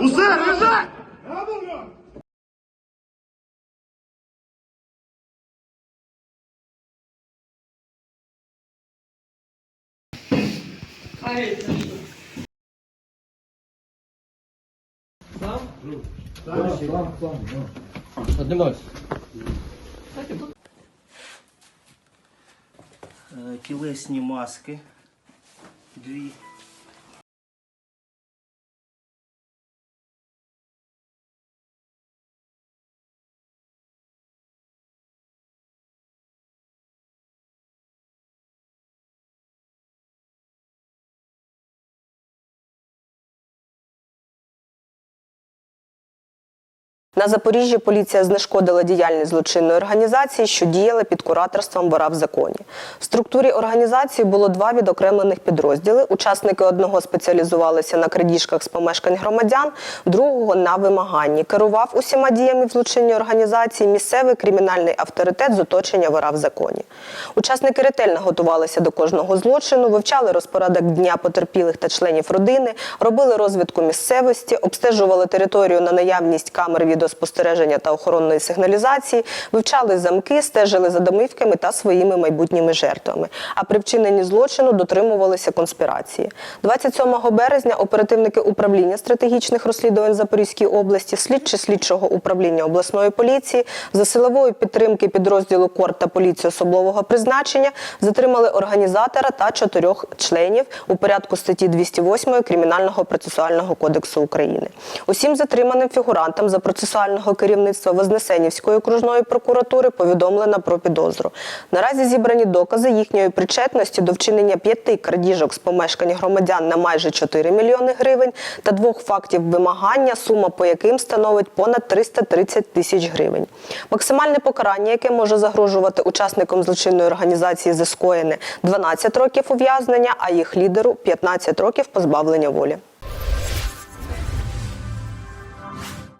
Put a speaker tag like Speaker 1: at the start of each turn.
Speaker 1: Усе, лежать!
Speaker 2: Е, тілесні маски. Дві.
Speaker 3: На Запоріжжі поліція знешкодила діяльність злочинної організації, що діяла під кураторством «Вора в законі. В структурі організації було два відокремлених підрозділи. Учасники одного спеціалізувалися на крадіжках з помешкань громадян, другого на вимаганні. Керував усіма діями в злочинній організації місцевий кримінальний авторитет з оточення «Вора в законі. Учасники ретельно готувалися до кожного злочину, вивчали розпорядок дня потерпілих та членів родини, робили розвідку місцевості, обстежували територію на наявність камер відеоспостереження та охоронної сигналізації, вивчали замки, стежили за домівками та своїми майбутніми жертвами. А при вчиненні злочину дотримувалися конспірації. 27 березня оперативники управління стратегічних розслідувань Запорізької області, слідчі слідчого управління обласної поліції за силової підтримки підрозділу КОР та поліції особливого призначення затримали організатора та чотирьох членів у порядку статті 208 Кримінального процесуального кодексу України. Усім затриманим фігурантам за процесуального керівництва Вознесенівської окружної прокуратури повідомлено про підозру. Наразі зібрані докази їхньої причетності до вчинення п'яти крадіжок з помешкань громадян на майже 4 мільйони гривень та двох фактів вимагання, сума по яким становить понад 330 тисяч гривень. Максимальне покарання, яке може загрожувати учасникам злочинної організації за скоєне 12 років ув'язнення, а їх лідеру 15 років позбавлення волі.